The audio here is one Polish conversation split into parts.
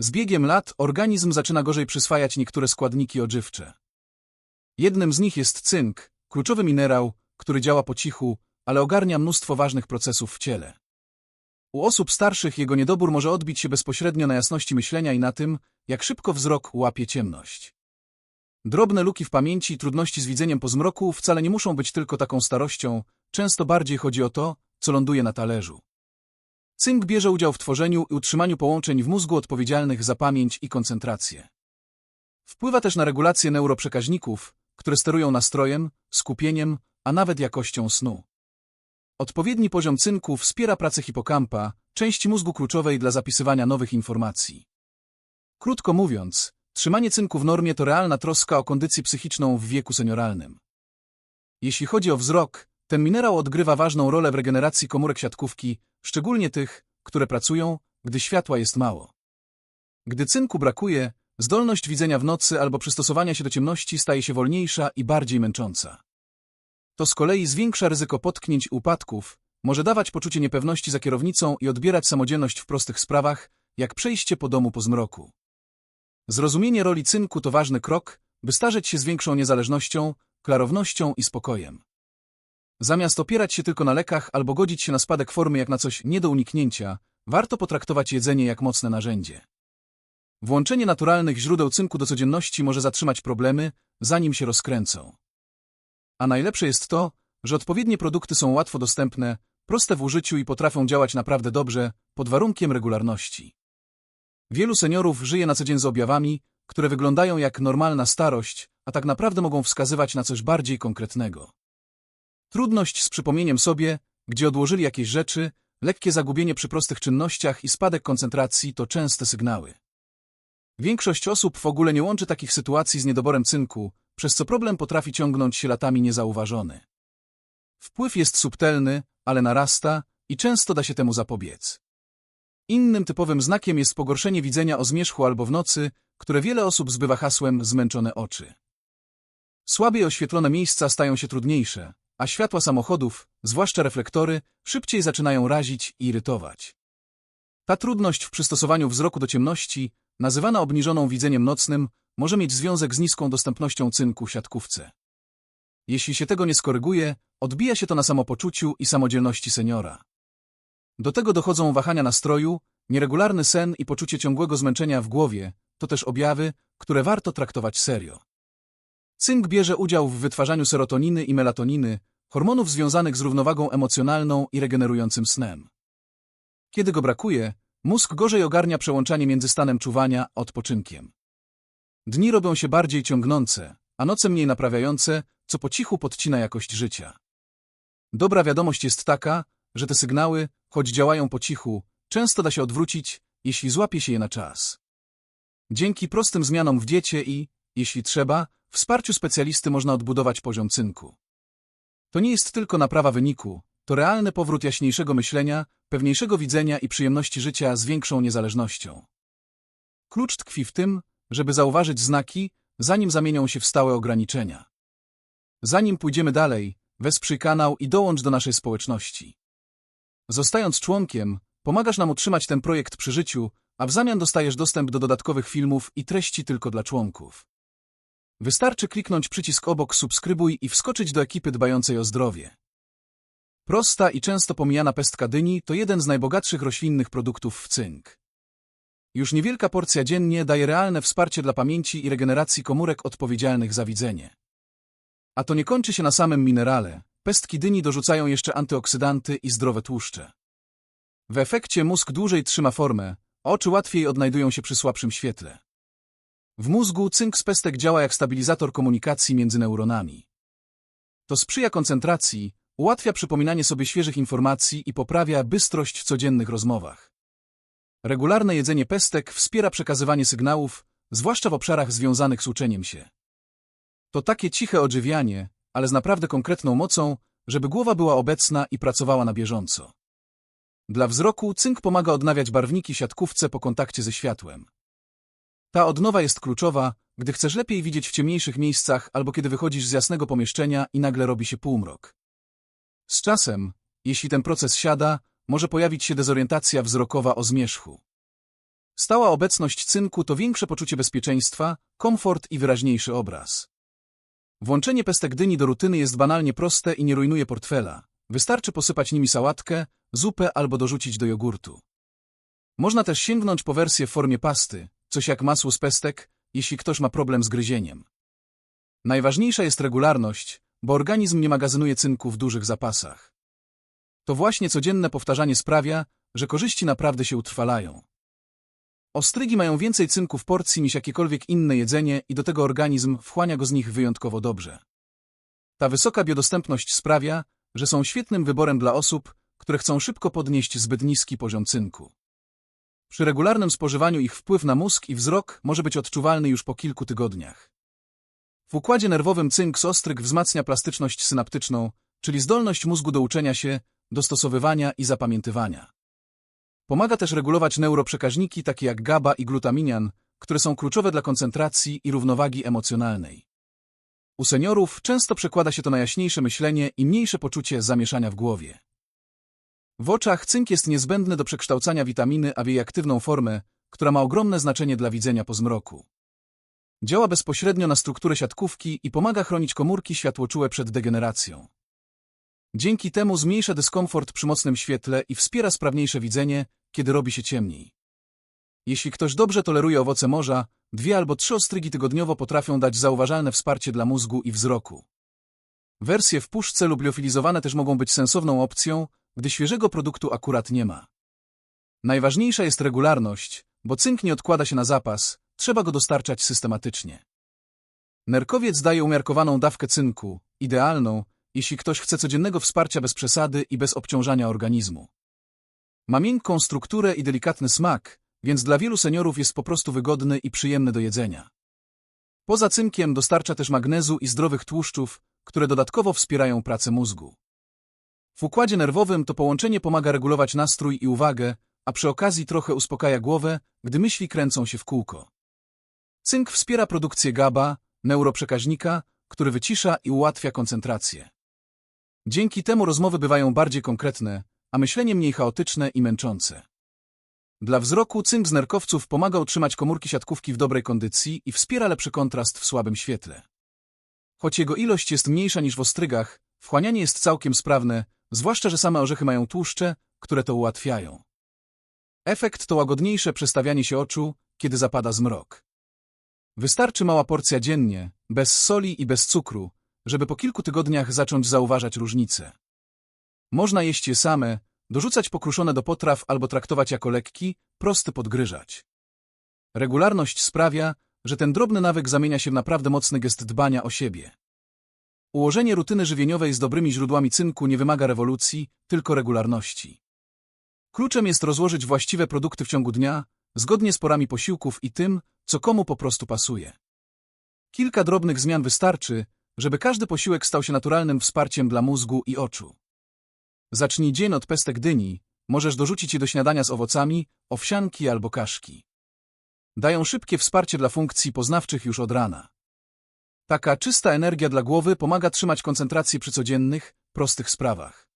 Z biegiem lat organizm zaczyna gorzej przyswajać niektóre składniki odżywcze. Jednym z nich jest cynk, kluczowy minerał, który działa po cichu, ale ogarnia mnóstwo ważnych procesów w ciele. U osób starszych jego niedobór może odbić się bezpośrednio na jasności myślenia i na tym, jak szybko wzrok łapie ciemność. Drobne luki w pamięci i trudności z widzeniem po zmroku wcale nie muszą być tylko taką starością, często bardziej chodzi o to, co ląduje na talerzu. Cynk bierze udział w tworzeniu i utrzymaniu połączeń w mózgu odpowiedzialnych za pamięć i koncentrację. Wpływa też na regulację neuroprzekaźników, które sterują nastrojem, skupieniem, a nawet jakością snu. Odpowiedni poziom cynku wspiera pracę hipokampa, części mózgu kluczowej dla zapisywania nowych informacji. Krótko mówiąc, trzymanie cynku w normie to realna troska o kondycję psychiczną w wieku senioralnym. Jeśli chodzi o wzrok, ten minerał odgrywa ważną rolę w regeneracji komórek siatkówki, szczególnie tych, które pracują, gdy światła jest mało. Gdy cynku brakuje, zdolność widzenia w nocy albo przystosowania się do ciemności staje się wolniejsza i bardziej męcząca. To z kolei zwiększa ryzyko potknięć i upadków, może dawać poczucie niepewności za kierownicą i odbierać samodzielność w prostych sprawach, jak przejście po domu po zmroku. Zrozumienie roli cynku to ważny krok, by starzeć się z większą niezależnością, klarownością i spokojem. Zamiast opierać się tylko na lekach albo godzić się na spadek formy jak na coś nie do uniknięcia, warto potraktować jedzenie jak mocne narzędzie. Włączenie naturalnych źródeł cynku do codzienności może zatrzymać problemy, zanim się rozkręcą. A najlepsze jest to, że odpowiednie produkty są łatwo dostępne, proste w użyciu i potrafią działać naprawdę dobrze, pod warunkiem regularności. Wielu seniorów żyje na co dzień z objawami, które wyglądają jak normalna starość, a tak naprawdę mogą wskazywać na coś bardziej konkretnego. Trudność z przypomnieniem sobie, gdzie odłożyli jakieś rzeczy, lekkie zagubienie przy prostych czynnościach i spadek koncentracji to częste sygnały. Większość osób w ogóle nie łączy takich sytuacji z niedoborem cynku, przez co problem potrafi ciągnąć się latami niezauważony. Wpływ jest subtelny, ale narasta i często da się temu zapobiec. Innym typowym znakiem jest pogorszenie widzenia o zmierzchu albo w nocy, które wiele osób zbywa hasłem zmęczone oczy. Słabiej oświetlone miejsca stają się trudniejsze, a światła samochodów, zwłaszcza reflektory, szybciej zaczynają razić i irytować. Ta trudność w przystosowaniu wzroku do ciemności, nazywana obniżoną widzeniem nocnym, może mieć związek z niską dostępnością cynku w siatkówce. Jeśli się tego nie skoryguje, odbija się to na samopoczuciu i samodzielności seniora. Do tego dochodzą wahania nastroju, nieregularny sen i poczucie ciągłego zmęczenia w głowie, to też objawy, które warto traktować serio. Cynk bierze udział w wytwarzaniu serotoniny i melatoniny, hormonów związanych z równowagą emocjonalną i regenerującym snem. Kiedy go brakuje, mózg gorzej ogarnia przełączanie między stanem czuwania a odpoczynkiem. Dni robią się bardziej ciągnące, a noce mniej naprawiające, co po cichu podcina jakość życia. Dobra wiadomość jest taka, że te sygnały, choć działają po cichu, często da się odwrócić, jeśli złapie się je na czas. Dzięki prostym zmianom w diecie i, jeśli trzeba, wsparciu specjalisty można odbudować poziom cynku. To nie jest tylko naprawa wyniku, to realny powrót jaśniejszego myślenia, pewniejszego widzenia i przyjemności życia z większą niezależnością. Klucz tkwi w tym, żeby zauważyć znaki, zanim zamienią się w stałe ograniczenia. Zanim pójdziemy dalej, wesprzyj kanał i dołącz do naszej społeczności. Zostając członkiem, pomagasz nam utrzymać ten projekt przy życiu, a w zamian dostajesz dostęp do dodatkowych filmów i treści tylko dla członków. Wystarczy kliknąć przycisk obok subskrybuj i wskoczyć do ekipy dbającej o zdrowie. Prosta i często pomijana pestka dyni to jeden z najbogatszych roślinnych produktów w cynk. Już niewielka porcja dziennie daje realne wsparcie dla pamięci i regeneracji komórek odpowiedzialnych za widzenie. A to nie kończy się na samym minerale. Pestki dyni dorzucają jeszcze antyoksydanty i zdrowe tłuszcze. W efekcie mózg dłużej trzyma formę, oczy łatwiej odnajdują się przy słabszym świetle. W mózgu cynk z pestek działa jak stabilizator komunikacji między neuronami. To sprzyja koncentracji, ułatwia przypominanie sobie świeżych informacji i poprawia bystrość w codziennych rozmowach. Regularne jedzenie pestek wspiera przekazywanie sygnałów, zwłaszcza w obszarach związanych z uczeniem się. To takie ciche odżywianie, ale z naprawdę konkretną mocą, żeby głowa była obecna i pracowała na bieżąco. Dla wzroku cynk pomaga odnawiać barwniki siatkówce po kontakcie ze światłem. Ta odnowa jest kluczowa, gdy chcesz lepiej widzieć w ciemniejszych miejscach albo kiedy wychodzisz z jasnego pomieszczenia i nagle robi się półmrok. Z czasem, jeśli ten proces siada, może pojawić się dezorientacja wzrokowa o zmierzchu. Stała obecność cynku to większe poczucie bezpieczeństwa, komfort i wyraźniejszy obraz. Włączenie pestek dyni do rutyny jest banalnie proste i nie rujnuje portfela. Wystarczy posypać nimi sałatkę, zupę albo dorzucić do jogurtu. Można też sięgnąć po wersję w formie pasty, coś jak masło z pestek, jeśli ktoś ma problem z gryzieniem. Najważniejsza jest regularność, bo organizm nie magazynuje cynku w dużych zapasach. To właśnie codzienne powtarzanie sprawia, że korzyści naprawdę się utrwalają. Ostrygi mają więcej cynku w porcji niż jakiekolwiek inne jedzenie i do tego organizm wchłania go z nich wyjątkowo dobrze. Ta wysoka biodostępność sprawia, że są świetnym wyborem dla osób, które chcą szybko podnieść zbyt niski poziom cynku. Przy regularnym spożywaniu ich wpływ na mózg i wzrok może być odczuwalny już po kilku tygodniach. W układzie nerwowym cynk z ostryg wzmacnia plastyczność synaptyczną, czyli zdolność mózgu do uczenia się, dostosowywania i zapamiętywania. Pomaga też regulować neuroprzekaźniki takie jak GABA i glutaminian, które są kluczowe dla koncentracji i równowagi emocjonalnej. U seniorów często przekłada się to na jaśniejsze myślenie i mniejsze poczucie zamieszania w głowie. W oczach cynk jest niezbędny do przekształcania witaminy A w jej aktywną formę, która ma ogromne znaczenie dla widzenia po zmroku. Działa bezpośrednio na strukturę siatkówki i pomaga chronić komórki światłoczułe przed degeneracją. Dzięki temu zmniejsza dyskomfort przy mocnym świetle i wspiera sprawniejsze widzenie, kiedy robi się ciemniej. Jeśli ktoś dobrze toleruje owoce morza, dwie albo trzy ostrygi tygodniowo potrafią dać zauważalne wsparcie dla mózgu i wzroku. Wersje w puszce lub liofilizowane też mogą być sensowną opcją, gdy świeżego produktu akurat nie ma. Najważniejsza jest regularność, bo cynk nie odkłada się na zapas, trzeba go dostarczać systematycznie. Nerkowiec daje umiarkowaną dawkę cynku, idealną, jeśli ktoś chce codziennego wsparcia bez przesady i bez obciążania organizmu. Ma miękką strukturę i delikatny smak, więc dla wielu seniorów jest po prostu wygodny i przyjemny do jedzenia. Poza cynkiem dostarcza też magnezu i zdrowych tłuszczów, które dodatkowo wspierają pracę mózgu. W układzie nerwowym to połączenie pomaga regulować nastrój i uwagę, a przy okazji trochę uspokaja głowę, gdy myśli kręcą się w kółko. Cynk wspiera produkcję GABA, neuroprzekaźnika, który wycisza i ułatwia koncentrację. Dzięki temu rozmowy bywają bardziej konkretne, a myślenie mniej chaotyczne i męczące. Dla wzroku cynk z nerkowców pomaga utrzymać komórki siatkówki w dobrej kondycji i wspiera lepszy kontrast w słabym świetle. Choć jego ilość jest mniejsza niż w ostrygach, wchłanianie jest całkiem sprawne, zwłaszcza, że same orzechy mają tłuszcze, które to ułatwiają. Efekt to łagodniejsze przestawianie się oczu, kiedy zapada zmrok. Wystarczy mała porcja dziennie, bez soli i bez cukru, żeby po kilku tygodniach zacząć zauważać różnice. Można jeść je same, dorzucać pokruszone do potraw albo traktować jako lekki, prosty podgryżać. Regularność sprawia, że ten drobny nawyk zamienia się w naprawdę mocny gest dbania o siebie. Ułożenie rutyny żywieniowej z dobrymi źródłami cynku nie wymaga rewolucji, tylko regularności. Kluczem jest rozłożyć właściwe produkty w ciągu dnia, zgodnie z porami posiłków i tym, co komu po prostu pasuje. Kilka drobnych zmian wystarczy, żeby każdy posiłek stał się naturalnym wsparciem dla mózgu i oczu. Zacznij dzień od pestek dyni, możesz dorzucić je do śniadania z owocami, owsianki albo kaszki. Dają szybkie wsparcie dla funkcji poznawczych już od rana. Taka czysta energia dla głowy pomaga trzymać koncentrację przy codziennych, prostych sprawach.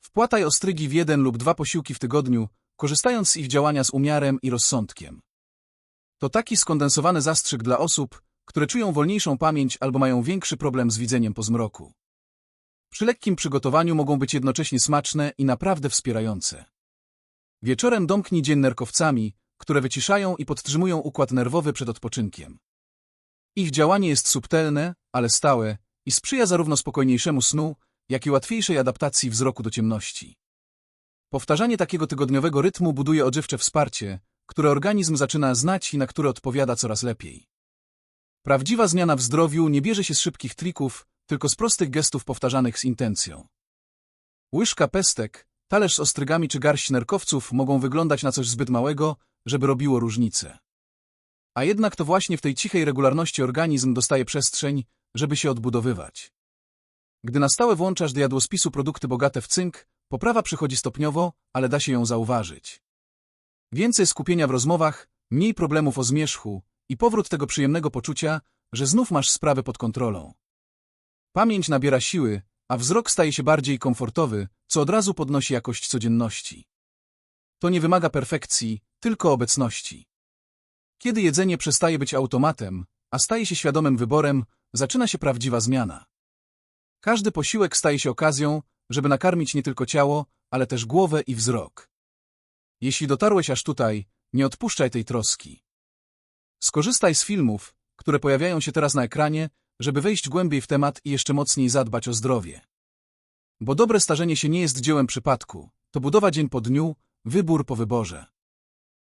Wpłataj ostrygi w jeden lub dwa posiłki w tygodniu, korzystając z ich działania z umiarem i rozsądkiem. To taki skondensowany zastrzyk dla osób, które czują wolniejszą pamięć albo mają większy problem z widzeniem po zmroku. Przy lekkim przygotowaniu mogą być jednocześnie smaczne i naprawdę wspierające. Wieczorem domknij dzień nerkowcami, które wyciszają i podtrzymują układ nerwowy przed odpoczynkiem. Ich działanie jest subtelne, ale stałe i sprzyja zarówno spokojniejszemu snu, jak i łatwiejszej adaptacji wzroku do ciemności. Powtarzanie takiego tygodniowego rytmu buduje odżywcze wsparcie, które organizm zaczyna znać i na które odpowiada coraz lepiej. Prawdziwa zmiana w zdrowiu nie bierze się z szybkich trików, tylko z prostych gestów powtarzanych z intencją. Łyżka pestek, talerz z ostrygami czy garść nerkowców mogą wyglądać na coś zbyt małego, żeby robiło różnicę. A jednak to właśnie w tej cichej regularności organizm dostaje przestrzeń, żeby się odbudowywać. Gdy na stałe włączasz do jadłospisu produkty bogate w cynk, poprawa przychodzi stopniowo, ale da się ją zauważyć. Więcej skupienia w rozmowach, mniej problemów o zmierzchu i powrót tego przyjemnego poczucia, że znów masz sprawę pod kontrolą. Pamięć nabiera siły, a wzrok staje się bardziej komfortowy, co od razu podnosi jakość codzienności. To nie wymaga perfekcji, tylko obecności. Kiedy jedzenie przestaje być automatem, a staje się świadomym wyborem, zaczyna się prawdziwa zmiana. Każdy posiłek staje się okazją, żeby nakarmić nie tylko ciało, ale też głowę i wzrok. Jeśli dotarłeś aż tutaj, nie odpuszczaj tej troski. Skorzystaj z filmów, które pojawiają się teraz na ekranie, żeby wejść głębiej w temat i jeszcze mocniej zadbać o zdrowie. Bo dobre starzenie się nie jest dziełem przypadku, to budowa dzień po dniu, wybór po wyborze.